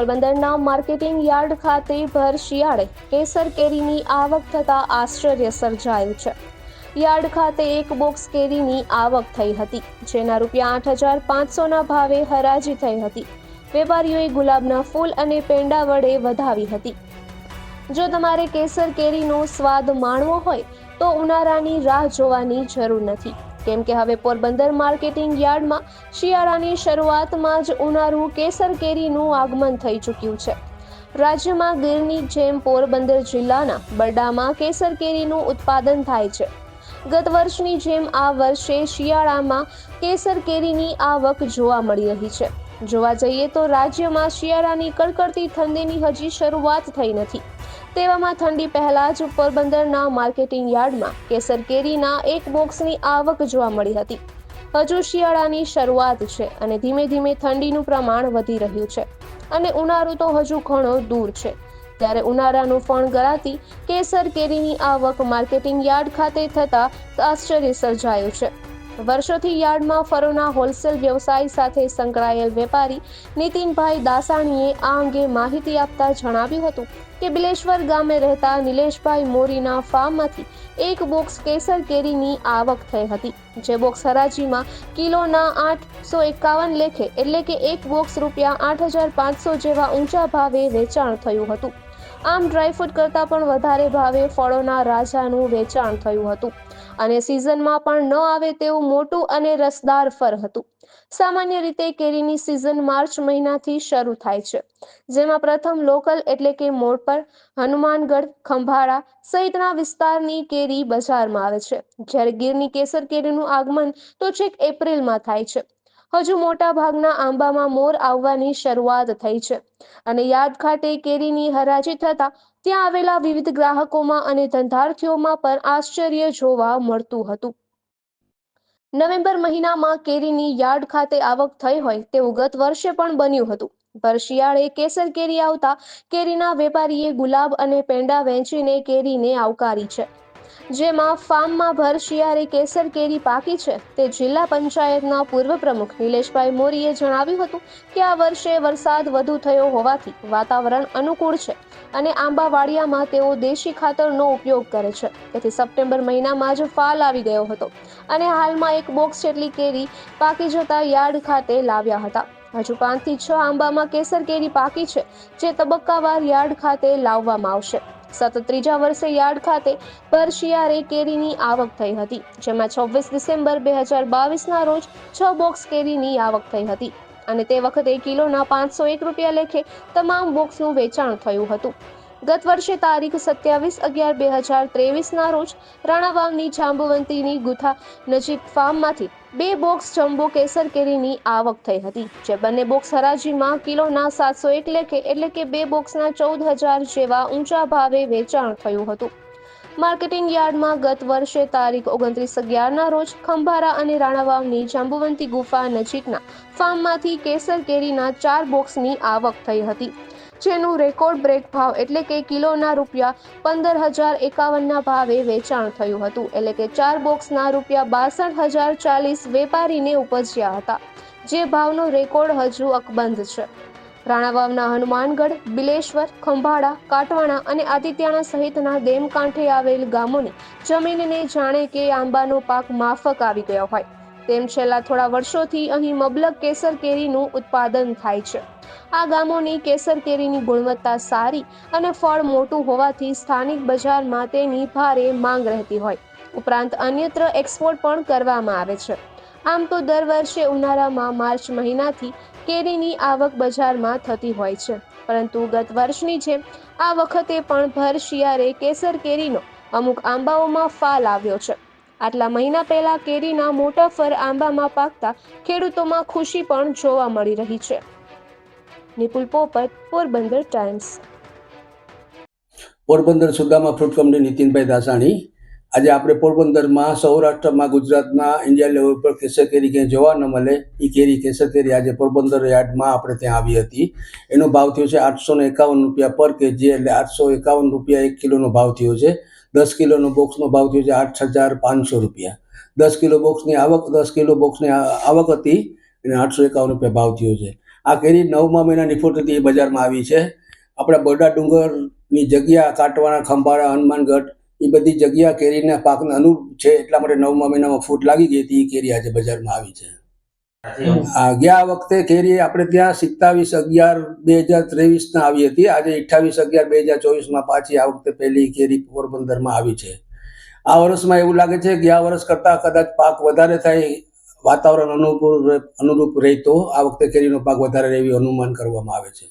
પોરબંદરના marketing yard ખાતે ભર શિયાળે કેસર કેરીની આવક થતા આશ્ચર્ય સર્જાયું છે. યાર્ડ ખાતે એક બોક્સ કેરીની આવક થઈ હતી, જેના રૂપિયા આઠ હજાર પાંચસોના ભાવે હરાજી થઈ હતી. વેપારીઓએ ગુલાબના ફૂલ અને પેંડા વડે વધાવી હતી. જો તમારે કેસર કેરીનો સ્વાદ માણવો હોય, તો ઉનાળાની રાહ જોવાની જરૂર નથી. કેમ કે હવે પોરબંદર માર્કેટિંગ યાર્ડમાં શિયાળાની શરૂઆતમાં જ ઉનાળુ કેસર કેરીનું આગમન થઈ ચૂક્યું છે. રાજ્યમાં ગીરની જેમ પોરબંદર જિલ્લાના બરડામાં કેસર કેરીનું ઉત્પાદન થાય છે. ગત વર્ષની જેમ આ વર્ષે શિયાળામાં કેસર કેરીની આવક જોવા મળી રહી છે. જોવા જઈએ તો રાજ્યમાં શિયાળાની કડકડતી ઠંડીની હજી શરૂઆત થઈ નથી. તેવામાં ઠંડી પહેલા જ પોરબંદરના માર્કેટિંગ યાર્ડમાં કેસર કેરીના એક બોક્સની આવક જોવા મળી હતી. હજુ શિયાળાની શરૂઆત છે અને ધીમે ધીમે ઠંડીનું પ્રમાણ વધી રહ્યું છે અને ઉનાળો તો હજુ ઘણો દૂર છે. ત્યારે ઉનાળાનું ફણ ગળાતી કેસર કેરીની આવક માર્કેટિંગ યાર્ડ ખાતે થતા આશ્ચર્ય સર્જાયું છે. વર્ષોથી યાર્ડમાં ફરોના હોલસેલ વ્યવસાય સાથે સંકળાયેલ વેપારી નીતિનભાઈ દાસાણીએ આ અંગે માહિતી આપતા જણાવ્યું હતું કે બિલેશ્વર ગામે રહેતા નિલેશભાઈ મોરીના ફાર્મમાંથી એક બોક્સ કેસર કેરીની આવક થઈ હતી. જે બોક્સ હરાજીમાં કિલોના આઠસો એકાવન લેખે એટલે કે એક બોક્સ રૂપિયા આઠ હજાર પાંચસો જેવા ઊંચા ભાવે વેચાણ થયું હતું. આમ ડ્રાયફ્રૂટ કરતાં પણ વધારે ભાવે ફળોના રાજાનું વેચાણ થયું હતું. અને સિઝનમાં પણ ન આવે તેવું મોટું અને રસદાર ફર હતું. સામાન્ય રીતે કેરીની સિઝન માર્ચ મહિનાથી શરૂ થાય છે. જેમાં પ્રથમ લોકલ એટલે કે મોડ પર હનુમાનગઢ, ખંભાળા સહિતના વિસ્તારની કેરી બજારમાં આવે છે. જ્યારે ગીરની કેસર કેરીનું આગમન તો છેક એપ્રિલમાં થાય છે. હજુ મોટા ભાગના આંબામાં મોર આવવાની શરૂઆત થઈ છે. અને યાદ ખાતે કેરીની હરાજી થતા ત્યાં આવેલા વિવિધ ગ્રાહકોમાં અને ધંધાર્થીઓમાં પણ આશ્ચર્ય જોવા મળતું હતું. નવેમ્બર મહિનામાં કેરીની યાર્ડ ખાતે આવક થઈ હોય તેવું ગત વર્ષે પણ બન્યું હતું. પર શિયાળે કેસર કેરી આવતા કેરીના વેપારીએ ગુલાબ અને પેંડા વેચીને કેરીને આવકારી છે. જેમાં ફાર્મમાં ભર શિયાળે કેસર કેરી પાકી છે. તે જિલ્લા પંચાયતના પૂર્વ પ્રમુખ નિલેશભાઈ મોરીએ જણાવ્યું હતું કે આ વર્ષે વરસાદ વધુ થયો હોવાથી વાતાવરણ અનુકૂળ છે અને આંબાવાડિયામાં તેઓ દેશી ખાતરનો ઉપયોગ કરે છે. તેથી સપ્ટેમ્બર મહિનામાં જ ફાલ આવી ગયો હતો અને હાલમાં એક બોક્સ જેટલી કેરી પાકી જતા યાર્ડ ખાતે લાવ્યા હતા. હજુ પાંચથી છ આંબામાં કેસર કેરી પાકી છે જે તબક્કાવાર યાર્ડ ખાતે લાવવામાં આવશે. સતત ત્રીજા વર્ષે યાર્ડ ખાતે પર શિયાળે કેરીની આવક થઈ હતી, જેમાં છવ્વીસ ડિસેમ્બર બે હજાર બાવીસના રોજ છ બોક્સ કેરીની આવક થઈ હતી અને તે વખતે કિલોના પાંચસો એક રૂપિયા લેખે તમામ બોક્સનું વેચાણ થયું હતું. ગત વર્ષે તારીખ સત્યાવીસ અગિયાર બે હજાર ત્રેવીસના રોજ રાણાવાવની જાંબુવંતીની ગુથા નજીક ફાર્મમાંથી બે બોક્સ જમ્બો કેસર કેરીની આવક થઈ હતી. જે બંને બોક્સ હરાજીમાં કિલોના સાતસો એક લેખે એટલે કે બે બોક્સના ચૌદ હજાર જેવા ઊંચા ભાવે વેચાણ થયું હતું. માર્કેટિંગ યાર્ડમાં ગત વર્ષે તારીખ ઓગણત્રીસ અગિયારના રોજ ખંભારા અને રાણાવાવની જાંબુવંતી ગુફા નજીકના ફાર્મમાંથી કેસર કેરીના ચાર બોક્સની આવક થઈ હતી. જેનું રેકોર્ડ બ્રેક ભાવ એટલે કે કિલોના રૂપિયા પંદર હજાર એકાવનના ભાવે વેચાણ થયું હતું. એટલે કે ચાર બોક્સના રૂપિયા બાસઠ હજાર ચાલીસ વેપારીને ઉપજ્યા હતા, જે ભાવનો રેકોર્ડ હજુ અકબંધ છે. રાણાવાવના હનુમાનગઢ, બિલેશ્વર, ખંભાળા, કાટવાણા અને આદિત્યાણા સહિતના ડેમ કાંઠે આવેલ ગામોની જમીનને જાણે કે આંબાનો પાક માફક આવી ગયો હોય. તેમ છેલ્લા થોડા વર્ષોથી અહીં મબલક કેસર કેરીનું ઉત્પાદન થાય છે. આ ગામોની કેસર કેરીની ગુણવત્તા સારી અને ફળ મોટું હોવાથી સ્થાનિક બજારમાં તેની ભારે માંગ રહેતી હોય. ઉપરાંત અન્યત્ર એક્સપોર્ટ પણ કરવામાં આવે છે. આમ તો દર વર્ષે ઉનાળામાં માર્ચ મહિનાથી કેરીની આવક બજારમાં થતી હોય છે. પરંતુ ગત વર્ષની જેમ આ વખતે પણ ભર શિયાળે કેસર કેરીનો અમુક આંબાઓમાં ફાલ આવ્યો છે. આટલા મહિના પહેલા કેરીના મોટા ફર આંબામાં પાકતા ખેડૂતોમાં ખુશી પણ જોવા મળી રહી છે. Nipul Popat Porbandar Times. Porbandar Sudama fruit company Nitinbhai Dasani. આજે આપણે પોરબંદરમાં સૌરાષ્ટ્રમાં ગુજરાતના ઇન્ડિયા લેવલ પર કેસર કેરી ક્યાંય જોવા ન મળે એ કેરી કેસર કેરી આજે પોરબંદર યાર્ડમાં આપણે ત્યાં આવી હતી. એનો ભાવ થયો છે આઠસો ને એકાવન રૂપિયા પર કેજી, એટલે આઠસો એકાવન રૂપિયા એક કિલોનો ભાવ થયો છે. દસ કિલોનો બોક્સનો ભાવ થયો છે આઠ હજાર પાંચસો રૂપિયા. દસ કિલો બોક્સની આવક, દસ કિલો બોક્સની આવક હતી, અને આઠસો એકાવન રૂપિયા ભાવ થયો છે. આ કેરી નવમા મહિના નિફોટથી એ બજારમાં આવી છે. આપણા બરડા ડુંગરની જગ્યા, કાટવાના ખંભાળા હનુમાનગઢ એ બધી જગ્યા કેરીના પાકને અનુરૂપ છે એટલા માટે નવમા મહિનામાં ફૂટ લાગી ગઈ હતી. એ કેરી આજે બજારમાં આવી છે. ગયા વખતે કેરી આપણે ત્યાં સિત્તાવીસ અગિયાર બે હજાર ત્રેવીસના આવી હતી. આજે અઠ્ઠાવીસ અગિયાર બે હજાર ચોવીસમાં પાછી આ વખતે પહેલી કેરી પોરબંદરમાં આવી છે. આ વર્ષમાં એવું લાગે છે ગયા વર્ષ કરતાં કદાચ પાક વધારે થાય વાતાવરણ અનુકૂળ અનુરૂપ રહેતો આ વખતે કેરીનો પાક વધારે એવી અનુમાન કરવામાં આવે છે.